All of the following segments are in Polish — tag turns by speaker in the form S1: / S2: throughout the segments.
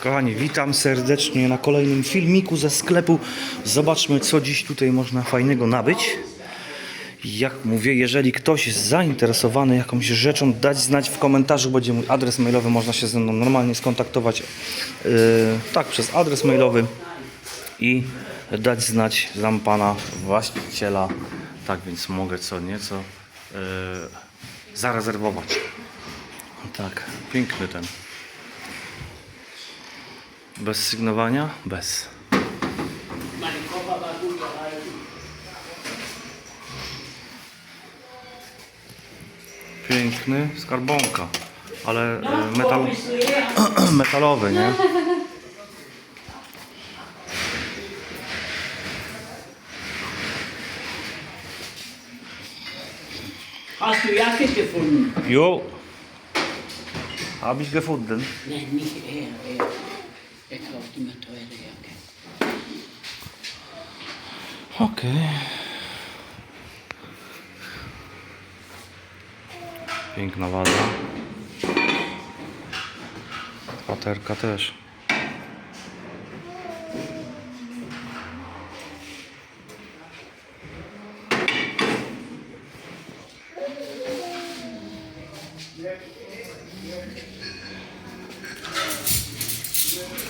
S1: Kochani, witam serdecznie na kolejnym filmiku ze sklepu. Zobaczmy, co dziś tutaj można fajnego nabyć. Jak mówię, jeżeli ktoś jest zainteresowany jakąś rzeczą, dać znać w komentarzu, będzie mój adres mailowy, można się ze mną normalnie skontaktować. Yy, tak, przez adres mailowy i dać znać znam pana właściciela. Tak więc mogę co nieco yy, zarezerwować. Tak, piękny ten. Bez sygnowania? Bez. Piękny skarbonka, ale e, metal, metalowy, nie?
S2: Hast du Jacke gefunden?
S1: Jo. Habe ich gefunden.
S2: Nein, nicht er. Er, er kauft immer teure Jacke.
S1: Okej. Piękna waza. Paterka też.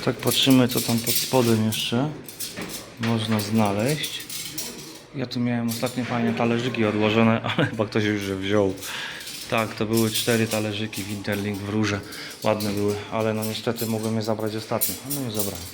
S1: Tak patrzymy co tam pod spodem jeszcze można znaleźć. Ja tu miałem ostatnio fajne talerzyki odłożone, ale chyba ktoś już je wziął. Tak, to były cztery talerzyki Winterlink w róże. Ładne były, ale no niestety mogłem je zabrać ostatnio. No nie zabrałem.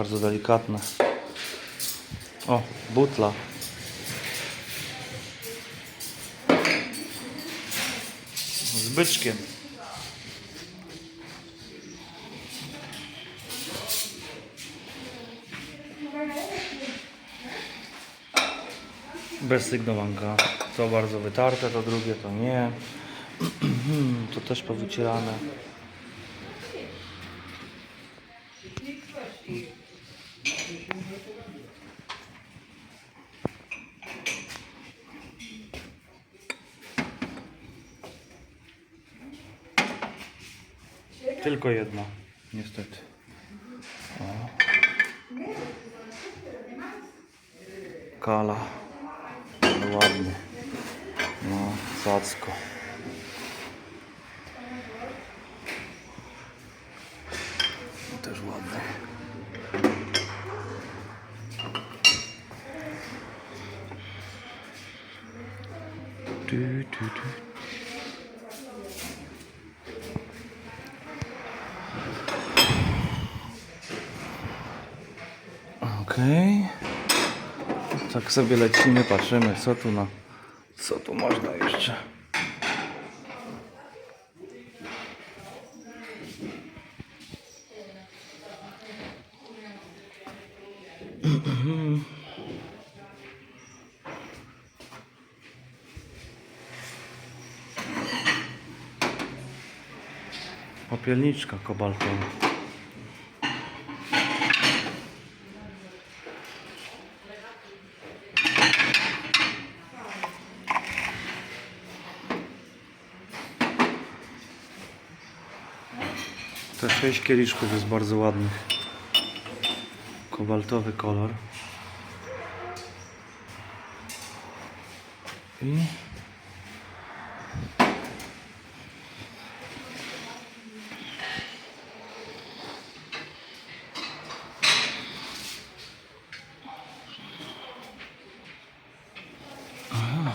S1: Bardzo delikatne. O, butla. Z byczkiem. Bez sygnowanka. To bardzo wytarte, to drugie to nie. to też powycierane. Tylko jedna, niestety. O. Kala. Ładny. No, zacko. Też ładny. Du, du, du. Okej. Tak sobie lecimy, patrzymy co tu na co tu można jeszcze. Popielniczka kobaltowa. Te sześć kieliszków jest bardzo ładnych. Kobaltowy kolor. I Aha.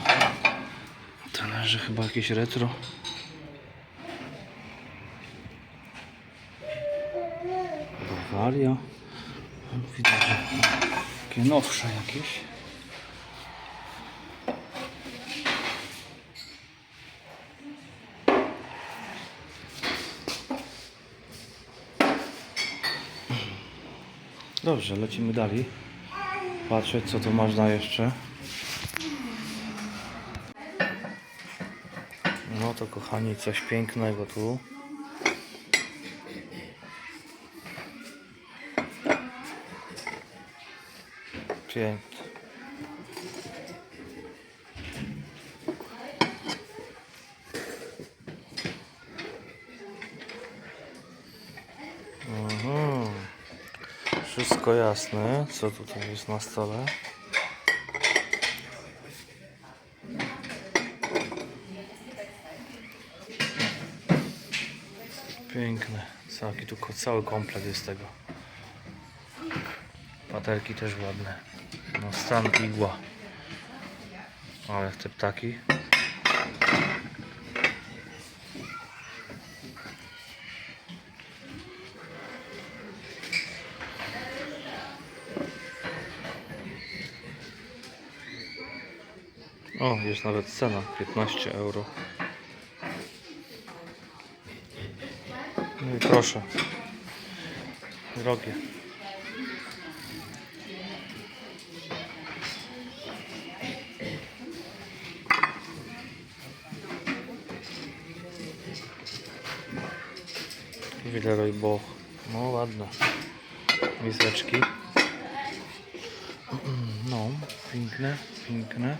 S1: Talerze chyba jakieś retro. Bawaria. Widać, że takie nowsze jakieś. Dobrze, lecimy dalej. Patrzę, co tu można jeszcze. No to kochani, coś pięknego tu. Piękne. Mhm. Wszystko jasne, co tutaj jest na stole. Piękne. Całki, tu cały komplet jest tego. Paterki też ładne. No stan igła. Ale te ptaki. O, jest nawet cena 15 euro. No i proszę. Drogie. Willeroy Boch. No ładne. Miseczki. No, piękne, piękne.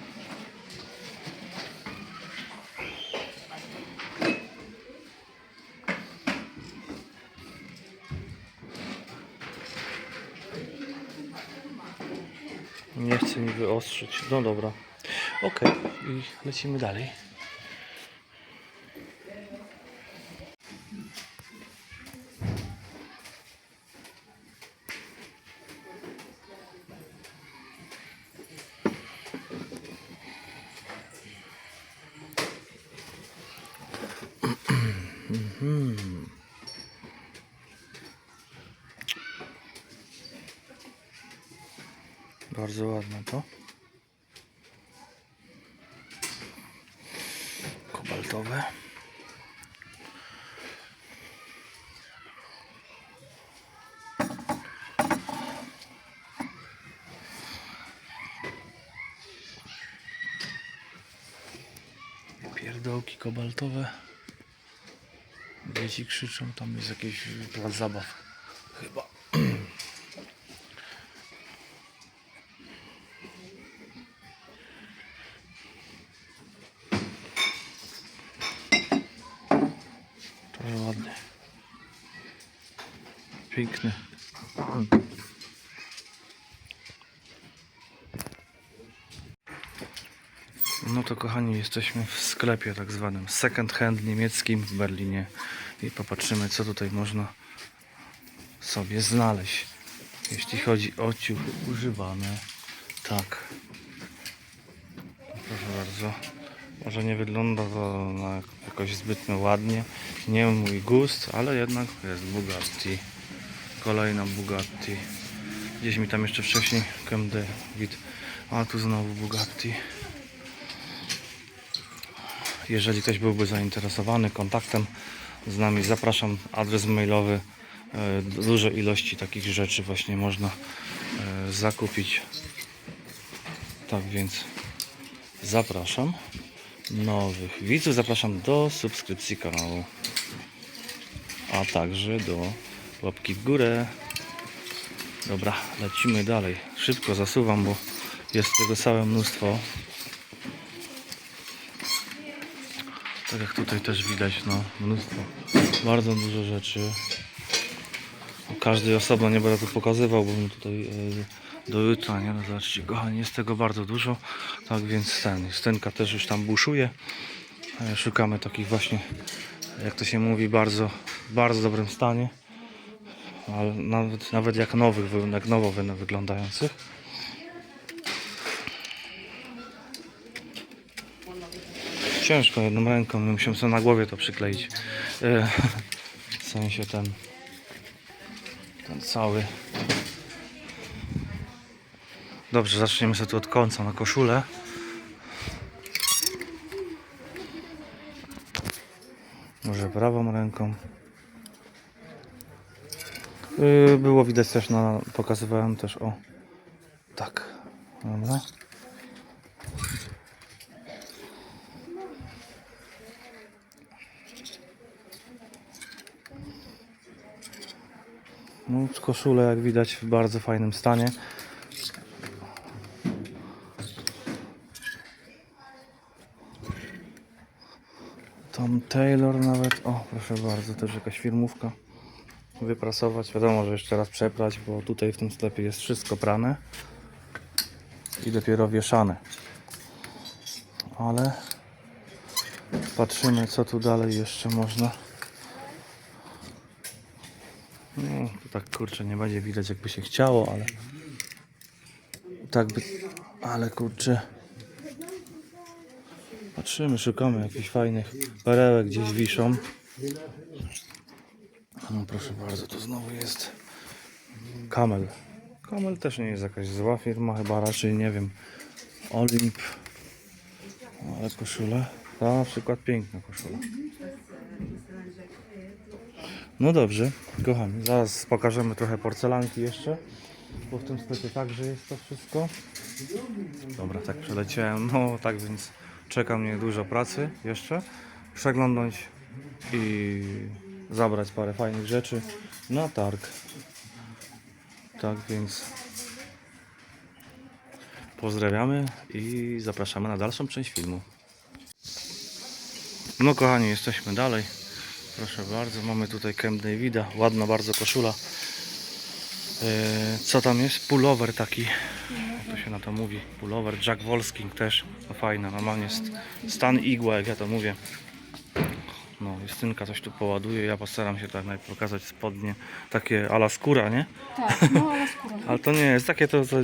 S1: Nie chce mi wyostrzyć. No dobra. Okej, i lecimy dalej. Pierdołki kobaltowe. Dzieci krzyczą, tam jest jakiś plac zabaw. Chyba. Trochę ładny. Piękny. No to kochani, jesteśmy w sklepie tak zwanym second hand niemieckim w Berlinie i popatrzymy co tutaj można sobie znaleźć. Jeśli chodzi o ciuchy używane. Tak. Proszę bardzo. Może nie wygląda to na jakoś zbytnio ładnie. Nie mój gust, ale jednak jest Bugatti. Kolejna Bugatti. Gdzieś mi tam jeszcze wcześniej wid. A tu znowu Bugatti. Jeżeli ktoś byłby zainteresowany kontaktem z nami, zapraszam. Adres mailowy. E, Duże ilości takich rzeczy właśnie można e, zakupić. Tak więc zapraszam nowych widzów. Zapraszam do subskrypcji kanału, a także do łapki w górę. Dobra, lecimy dalej. Szybko zasuwam, bo jest tego całe mnóstwo. Tak jak tutaj też widać, no mnóstwo, bardzo dużo rzeczy. O każdej osobno nie będę tu pokazywał, bo mi tutaj e, do jutra, nie? No zobaczcie, kochani, jest tego bardzo dużo. Tak więc ten, stynka też już tam buszuje. Szukamy takich właśnie, jak to się mówi, bardzo, bardzo dobrym stanie. Ale nawet, nawet jak nowych, wy- jak nowo wy- wyglądających. Ciężko jedną ręką, musiałem sobie na głowie to przykleić. E, W sensie ten ten cały. Dobrze, zaczniemy sobie tu od końca na koszulę. Może prawą ręką. Yy, było widać też na... Pokazywałem też, o. Tak. Dobra. No, koszule jak widać w bardzo fajnym stanie. Tom Taylor nawet. O, proszę bardzo, też jakaś firmówka. Wyprasować. Wiadomo, że jeszcze raz przeprać, bo tutaj w tym sklepie jest wszystko prane i dopiero wieszane. Ale patrzymy, co tu dalej jeszcze można. No, to tak kurczę, nie będzie widać, jakby się chciało, ale tak by. Ale kurczę. Patrzymy, szukamy jakichś fajnych perełek gdzieś wiszą. No proszę bardzo, to znowu jest Kamel. Kamel też nie jest jakaś zła firma, chyba raczej nie wiem. Olimp. No, Ale koszule. Ta na przykład piękna koszula. No dobrze, kochani, zaraz pokażemy trochę porcelanki jeszcze, bo w tym sklepie także jest to wszystko. Dobra, tak przeleciałem, no tak więc czeka mnie dużo pracy jeszcze. Przeglądnąć i zabrać parę fajnych rzeczy na targ. Tak więc pozdrawiamy i zapraszamy na dalszą część filmu. No kochani, jesteśmy dalej. Proszę bardzo, mamy tutaj Camp Davida, ładna bardzo koszula. Yy, co tam jest? Pullover taki, jak to się na to mówi, pullover, Jack Wolfsking też, no fajne, normalnie jest stan igła, jak ja to mówię. No, Justynka coś tu poładuje, ja postaram się tak najpierw pokazać spodnie, takie ala skóra, nie?
S3: Tak, no ale skóra.
S1: Ale to nie jest takie, to, to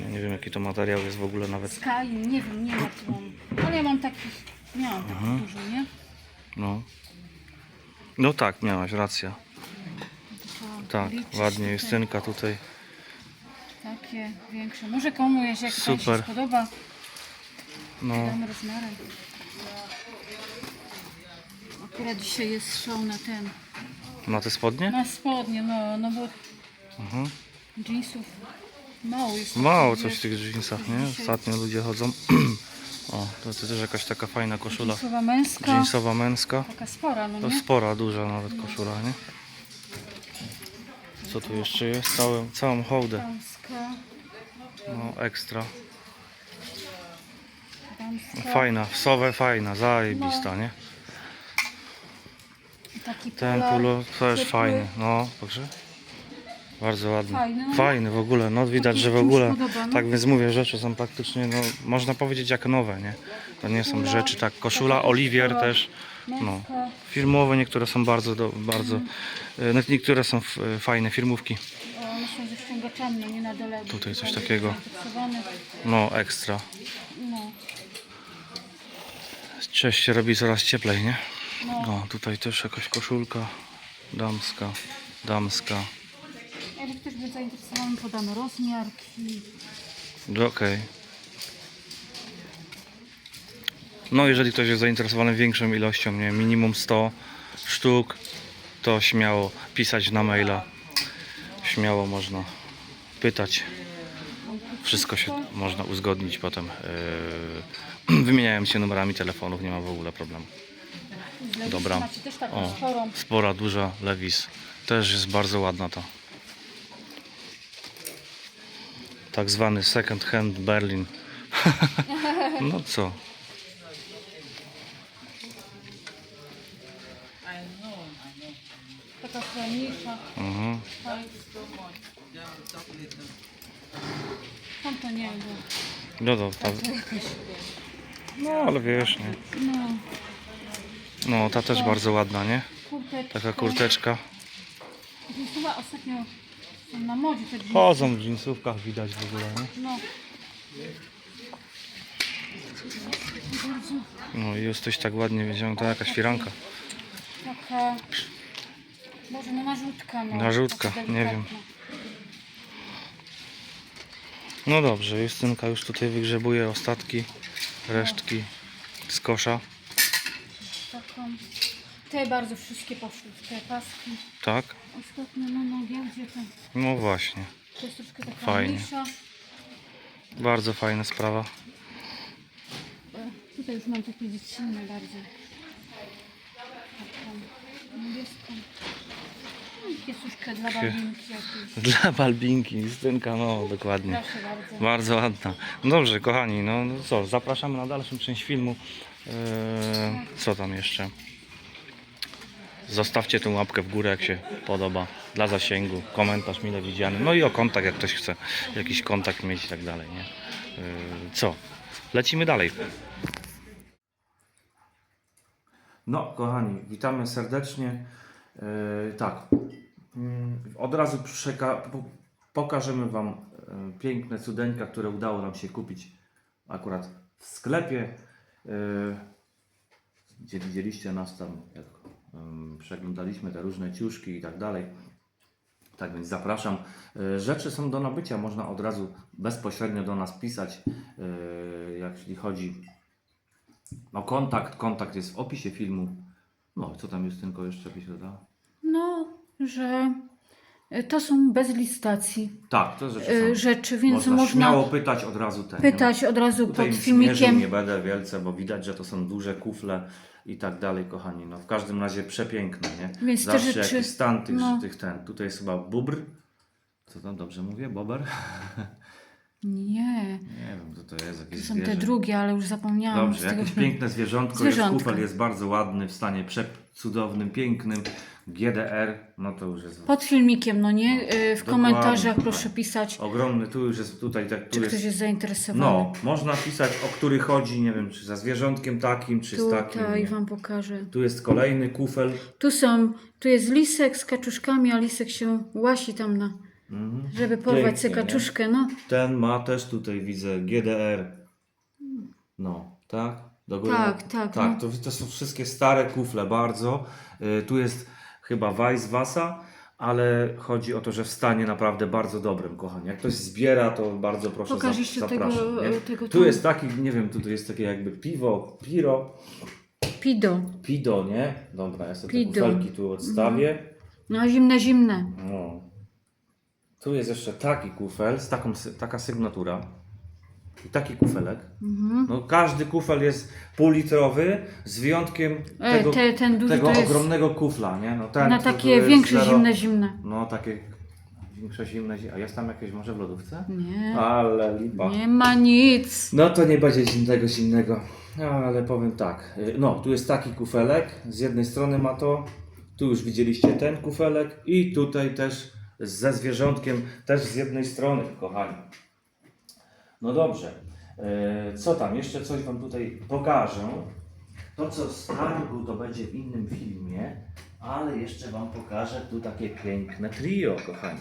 S1: ja nie wiem jaki to materiał jest w ogóle nawet,
S3: Sky, nie wiem, nie ma tu mam. Ale ja mam takich, miałam takich dużo, nie?
S1: no. No tak, miałaś rację. Tak,
S3: liczyć
S1: ładnie. Justynka tutaj.
S3: Takie większe. Może komuś jak Super. się
S1: Super.
S3: spodoba,
S1: No,
S3: rozmiarem. Akurat dzisiaj jest show na ten,
S1: na te spodnie?
S3: na spodnie, no, no bo
S1: Mhm.
S3: jeansów mało jest.
S1: Mało coś w tych jeansach, nie? Ostatnio ludzie chodzą. O, to, to też jakaś taka fajna koszula.
S3: Jeansowa męska,
S1: Jeansowa męska.
S3: taka spora, no
S1: To
S3: nie?
S1: spora, duża nawet koszula, nie? Co tu jeszcze jest? Całą, całą hołdę.
S3: Damska,
S1: No, ekstra.
S3: damska.
S1: Fajna, wsowe fajna, zajebista, nie?
S3: Taki
S1: Ten pulo też
S3: ciepły.
S1: fajny. No, także. Bardzo ładny.
S3: Fajny, no.
S1: Fajny w ogóle, no widać, że w ogóle. Tak więc mówię, rzeczy są praktycznie, no można powiedzieć jak nowe, nie? To nie są rzeczy tak. Koszula, Oliwier też. No. Firmowe, niektóre są bardzo, do, bardzo. e, no, Niektóre są e, fajne firmówki. Tutaj coś takiego. No, ekstra.
S3: No,
S1: Cześć się robi coraz cieplej, nie?
S3: No,
S1: tutaj też jakaś koszulka damska, damska.
S3: Jak ktoś był zainteresowany, podamy rozmiarki.
S1: No, Okej. No, jeżeli ktoś jest zainteresowany większą ilością, nie minimum 100 sztuk, to śmiało pisać na maila. Śmiało można pytać. Wszystko się można uzgodnić potem. Yy, wymieniają się numerami telefonów, nie ma w ogóle problemu.
S3: Z
S1: Dobra.
S3: Macie też taką
S1: O,
S3: sporą.
S1: spora, duża Levis. Też jest bardzo ładna ta. Tak zwany second hand Berlin. no co?
S3: Taka skromniejsza.
S1: Mhm.
S3: Tam to nie było.
S1: No ta, no ale wiesz, nie?
S3: No,
S1: No ta też bardzo ładna, nie?
S3: kurteczka.
S1: Taka kurteczka.
S3: Chyba ostatnio są na modzie te.
S1: Chodzą w jeansówkach, widać w ogóle, nie?
S3: No.
S1: No i jesteś tak ładnie to jakaś firanka.
S3: taka... Może no narzutka. No.
S1: Narzutka,
S3: Taka
S1: nie wiem.
S3: delikatna.
S1: No dobrze, Justynka już tutaj wygrzebuje ostatki, resztki z kosza.
S3: Taką... te bardzo wszystkie poszły w te paski.
S1: Tak?
S3: Ostatnio na gdzie to?
S1: No właśnie.
S3: To jest troszkę taka
S1: Fajnie.
S3: mniejsza.
S1: Bardzo fajna sprawa.
S3: E, Tutaj już mam takie dziecinne bardziej. Taką niebieską. No i Piesuszkę dla babinki jakieś.
S1: Dla Balbinki, Justynka, no dokładnie.
S3: Proszę bardzo.
S1: Bardzo ładna. No dobrze, kochani, no, no co, zapraszamy na dalszą część filmu. Eee, co tam jeszcze? Zostawcie tę łapkę w górę, jak się podoba, dla zasięgu, komentarz mile widziany, no i o kontakt, jak ktoś chce jakiś kontakt mieć i tak dalej, nie? Eee, co? Lecimy dalej. No, kochani, witamy serdecznie. Eee, tak, mm, od razu pokażemy Wam e, piękne cudeńka, które udało nam się kupić akurat w sklepie. e, Gdzie widzieliście nas tam, jak przeglądaliśmy te różne ciuszki i tak dalej. Tak więc zapraszam. E, Rzeczy są do nabycia, można od razu bezpośrednio do nas pisać, e, jeśli chodzi o kontakt. Kontakt jest w opisie filmu. No, co tam jest tylko jeszcze byś dodała?
S3: No, że to są bez listacji
S1: Tak, to rzeczy
S3: e,
S1: są.
S3: rzeczy, więc
S1: można, śmiało pytać od razu ten.
S3: pytać od razu
S1: Tutaj
S3: pod
S1: mierzył
S3: filmikiem.
S1: nie będę wielce, bo widać, że to są duże kufle i tak dalej, kochani. No w każdym razie przepiękne, nie?
S3: Więc te
S1: Zawsze
S3: rzeczy-
S1: jakiś stan tych,
S3: no.
S1: tych ten. Tutaj jest chyba bubr. Co tam dobrze mówię? Bober?
S3: Nie,
S1: Nie wiem, co to jest,
S3: to
S1: jakieś
S3: są
S1: zwierzę.
S3: te drugie, ale już zapomniałam.
S1: Dobrze, jakieś piękne zwierzątko.
S3: Zwierzątko.
S1: Jest kufel jest bardzo ładny, w stanie przecudownym, pięknym. GDR, no to już jest
S3: Pod filmikiem, no nie? E, W
S1: Dokładnie.
S3: komentarzach proszę pisać,
S1: ogromny. Tu już jest tutaj tak. Tu
S3: czy
S1: jest,
S3: ktoś jest zainteresowany.
S1: no, można pisać o który chodzi, nie wiem, czy za zwierzątkiem takim, czy z takim.
S3: Tutaj
S1: nie?
S3: Wam pokażę.
S1: Tu jest kolejny kufel.
S3: Tu są, tu jest lisek z kaczuszkami, a lisek się łasi tam na,
S1: Mhm.
S3: żeby porwać
S1: Pięknie,
S3: sobie
S1: nie?
S3: kaczuszkę, no.
S1: Ten ma też tutaj widzę GDR. No, tak? Do góry.
S3: Tak, tak,
S1: Tak,
S3: no.
S1: to, to są wszystkie stare kufle bardzo. Y, tu jest chyba Weiss Wasa, ale chodzi o to, że w stanie naprawdę bardzo dobrym, kochani. Jak ktoś zbiera, to bardzo proszę
S3: Pokaż jeszcze
S1: zapraszam.
S3: tego-
S1: nie?
S3: tego
S1: tu
S3: tam.
S1: jest taki, nie wiem, tutaj jest takie jakby piwo, piro,
S3: Pido.
S1: pido, nie? Dobra, ja sobie te
S3: Pido.
S1: kufelki tu odstawię.
S3: No zimne, zimne.
S1: No. Tu jest jeszcze taki kufel, z taką, taka sygnatura. I taki kufelek.
S3: Mhm.
S1: No, każdy kufel jest półlitrowy, z wyjątkiem
S3: E,
S1: tego,
S3: te, ten duży
S1: tego
S3: to jest
S1: ogromnego kufla, nie? No, ten,
S3: na takie
S1: jest
S3: większe,
S1: zero-
S3: zimne, zimne.
S1: No, takie większe zimne. zi- A jest tam jakieś może w lodówce?
S3: Nie,
S1: Ale lipa.
S3: nie ma nic.
S1: No to nie będzie zimnego, zimnego. Ale powiem tak. y, No, tu jest taki kufelek. Z jednej strony ma to. Tu już widzieliście ten kufelek. I tutaj też ze zwierzątkiem, też z jednej strony, kochani. No dobrze. Y, Co tam? Jeszcze coś Wam tutaj pokażę. To, co z targu, to będzie w innym filmie, ale jeszcze Wam pokażę tu takie piękne trio, kochani.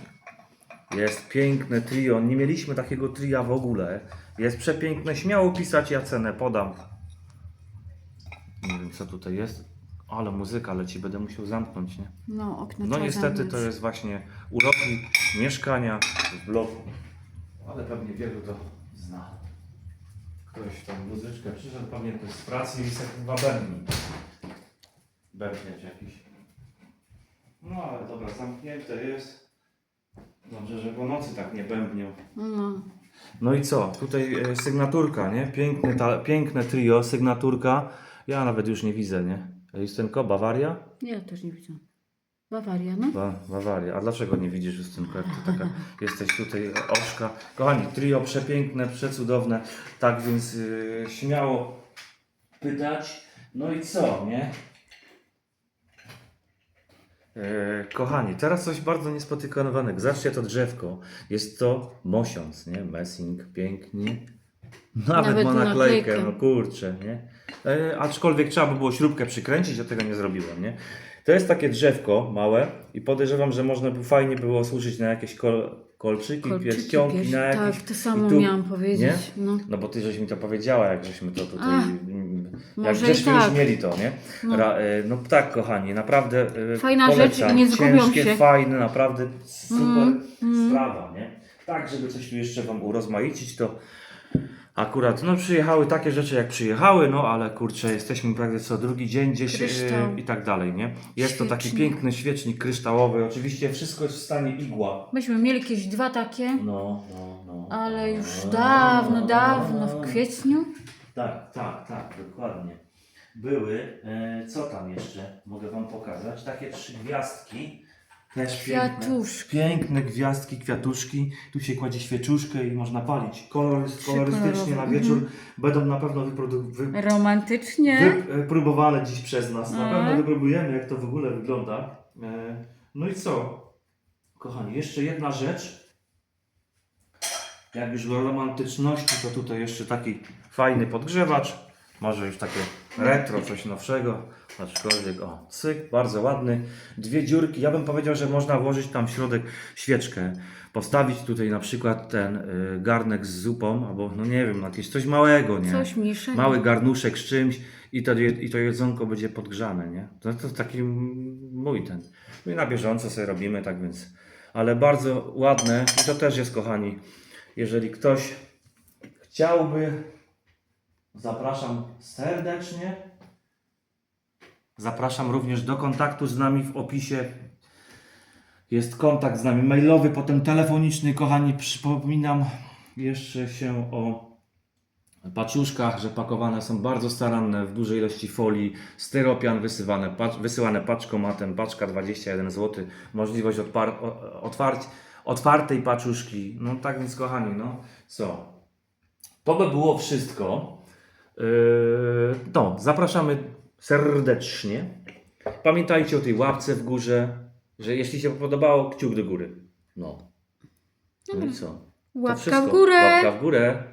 S1: Jest piękne trio. Nie mieliśmy takiego tria w ogóle. Jest przepiękne. Śmiało pisać, ja cenę podam. Nie wiem, co tutaj jest. Ale muzyka leci, będę musiał zamknąć, nie?
S3: No, okno
S1: No niestety
S3: zamknąć.
S1: to jest właśnie uroki mieszkania w bloku. Ale pewnie wielu to zna. Ktoś tam muzyczkę przyszedł, pewnie ktoś z pracy i sobie chyba bębni. Bębniać jakiś. No ale dobra, zamknięte jest. Dobrze, że po nocy tak nie bębnią.
S3: No.
S1: No i co? Tutaj e, sygnaturka, nie? Piękne, ta, piękne trio, sygnaturka. Ja nawet już nie widzę, nie? Justynko, Bawaria?
S3: Ja też nie widzę. Bawaria, no.
S1: Ba, Bawaria. A dlaczego nie widzisz Justynko, jak ty taka jesteś tutaj oczka? Kochani, trio przepiękne, przecudowne. Tak więc yy, śmiało pytać. No i co, nie? E, kochani, teraz coś bardzo niespotykanego. Zobaczcie to drzewko. Jest to mosiąc, nie? Messing, pięknie. Nawet,
S3: Nawet
S1: ma naklejkę,
S3: naklejkę.
S1: no kurczę, nie? E, aczkolwiek trzeba by było śrubkę przykręcić, ja tego nie zrobiłem, nie? To jest takie drzewko małe i podejrzewam, że można by fajnie było służyć na jakieś kol, kolczyki,
S3: Kolczyki,
S1: pierścionki, na jakieś...
S3: Tak, to samo
S1: tu-
S3: miałam powiedzieć. No.
S1: No bo ty żeś mi to powiedziała, jak żeśmy to tutaj...
S3: Ach,
S1: jak żeśmy
S3: tak.
S1: już mieli to, nie?
S3: No.
S1: Ra, e, no tak, kochani, naprawdę e,
S3: Fajna rzecz
S1: polecam.
S3: i nie zgubią
S1: Ciężkie,
S3: się.
S1: fajne, naprawdę super
S3: Mm, mm.
S1: sprawa, nie? Tak, żeby coś tu jeszcze Wam urozmaicić, to Akurat, no przyjechały takie rzeczy jak przyjechały, no ale kurczę, jesteśmy prawie co drugi dzień gdzieś e, i tak dalej, nie? Jest to taki
S3: Świecznik.
S1: piękny świecznik kryształowy, oczywiście wszystko jest w stanie igła.
S3: Myśmy mieli jakieś dwa takie,
S1: No, no, no.
S3: ale już dawno, dawno, w kwietniu.
S1: Tak, tak, tak, dokładnie. Były, e, co tam jeszcze mogę Wam pokazać? Takie trzy gwiazdki. Też.
S3: Kwiatuszki.
S1: Piękne gwiazdki, kwiatuszki. Tu się kładzie świeczuszkę i można palić. Kolorys, kolorystycznie na wieczór
S3: mhm.
S1: będą na pewno wyprodu- wy,
S3: Romantycznie.
S1: wypróbowane dziś przez nas. Na
S3: Mhm.
S1: pewno wypróbujemy, jak to w ogóle wygląda. E, No i co? Kochani, jeszcze jedna rzecz. Jak już do romantyczności, to tutaj jeszcze taki fajny podgrzewacz. Może już takie retro, coś nowszego. Aczkolwiek, o, cyk, bardzo ładny. Dwie dziurki. Ja bym powiedział, że można włożyć tam w środek świeczkę. Postawić tutaj na przykład ten y, garnek z zupą, albo no nie wiem, jakieś coś małego, nie?
S3: Coś mniejszego.
S1: Mały garnuszek z czymś i to, je- i to jedzonko będzie podgrzane, nie? To, to taki mój ten. My na bieżąco sobie robimy, tak więc. Ale bardzo ładne i to też jest, kochani. Jeżeli ktoś chciałby, zapraszam serdecznie. Zapraszam również do kontaktu z nami w opisie. Jest kontakt z nami mailowy, potem telefoniczny. Kochani, przypominam jeszcze się o paczuszkach, że pakowane są bardzo staranne, w dużej ilości folii, styropian wysyłane, pacz, wysyłane paczkomatem, paczka 21 zł, możliwość odpar, otwarć, otwartej paczuszki. No tak więc kochani, no co? To by było wszystko. No, zapraszamy serdecznie. Pamiętajcie o tej łapce w górze, że jeśli się podobało, kciuk do góry. No. No i co? To
S3: Łapka
S1: wszystko.
S3: w górę.
S1: Łapka w górę.